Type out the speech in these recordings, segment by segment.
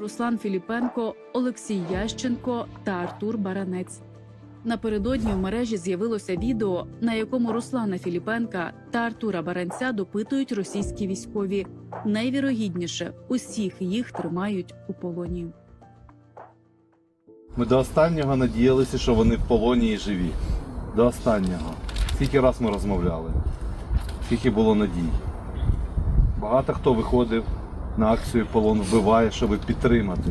Руслан Філіпенко, Олексій Ященко та Артур Баранець. Напередодні в мережі з'явилося відео, на якому Руслана Філіпенка та Артура Баранця допитують російські військові. Найвірогідніше усіх їх тримають у полоні. Ми до останнього надіялися, що вони в полоні і живі. До останнього. Скільки раз ми розмовляли, скільки було надій. Багато хто виходив на акцію полон вбиває, щоб підтримати.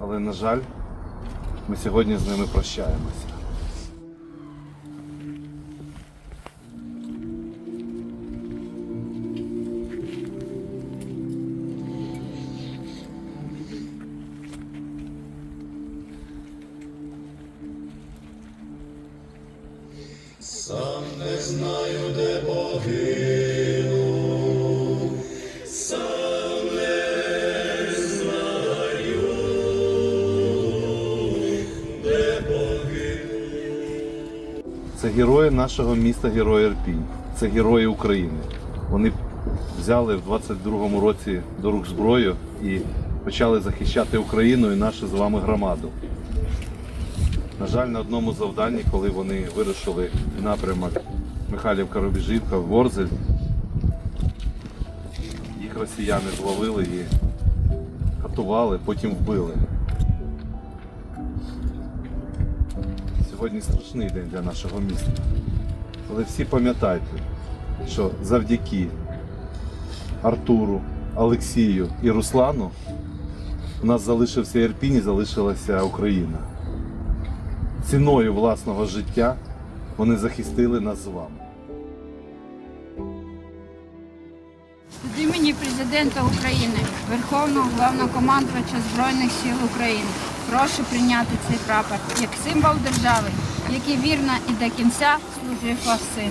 Але, на жаль, ми сьогодні з ними прощаємося. Сам не знаю, де погину, Це герої нашого міста, герої Ірпінь. Це герої України. Вони взяли в 22-му році до рук зброю і почали захищати Україну і нашу з вами громаду. На жаль, на одному завданні, коли вони вирушили в напрямок Михайлівка Рубіжівка, Ворзель, їх росіяни зловили і катували, потім вбили. Сьогодні страшний день для нашого міста. Але всі пам'ятайте, що завдяки Артуру, Олексію і Руслану у нас залишився Ірпінь і залишилася Україна. Ціною власного життя вони захистили нас з вами. Від імені президента України, Верховного Головнокомандувача Збройних сил України, прошу прийняти цей прапор як символ держави, який вірно і до кінця служив вас син.